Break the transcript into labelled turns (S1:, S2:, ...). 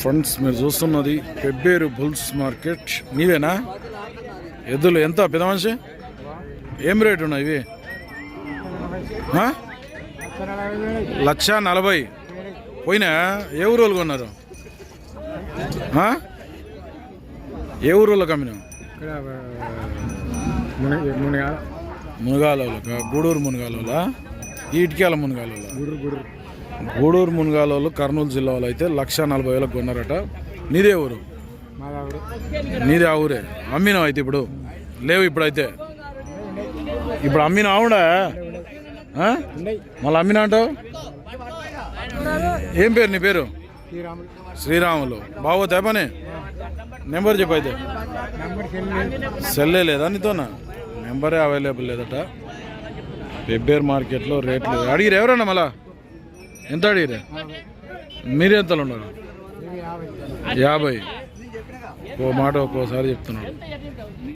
S1: Friends మీరు చూస్తున్నది Pebbair bulls market. నీవేనా ఎద్దులు ఎంత పెద్ద మనిషి? ఏం రేటు ఉన్నాయి ఇవి? లక్ష నలభై. పోయినా? ఏ ఊరు వాళ్ళు కొన్నారు? ఏ ఊరు వాళ్ళకి అమ్మినావు
S2: ఇక్కడ మునగ మునగ
S1: మునగాల. గూడూరు మునగాల ఈటికేల మునగాల
S2: గుర్రు గుర్రు
S1: గూడూరు మునగాల వాళ్ళు కర్నూలు జిల్లా వాళ్ళు అయితే లక్ష నలభై వేలకు కొన్నారట. నీదే ఊరు? నీదే ఆ ఊరే. అమ్మినావు అయితే ఇప్పుడు? లేవు ఇప్పుడైతే? ఇప్పుడు అమ్మిన ఆవుడా మళ్ళీ అమ్మినా అంటావు? ఏం పేరు నీ పేరు?
S2: శ్రీరాములు.
S1: శ్రీరాములు బాగోతా పని? నెంబర్ చెప్పు అయితే.
S2: నెంబర్ సెల్
S1: సెల్లే లేదా నీతోనా? నెంబరే అవైలబుల్ లేదట. పెబ్బేర్ మార్కెట్లో రేట్లు అడిగిరు ఎవరన్నా మళ్ళా? ఎంత అడిగిరే మీరు ఎంతలో ఉన్నారు?
S2: యాభై
S1: యాభై. ఓ మాట ఒక్కోసారి చెప్తున్నాడు.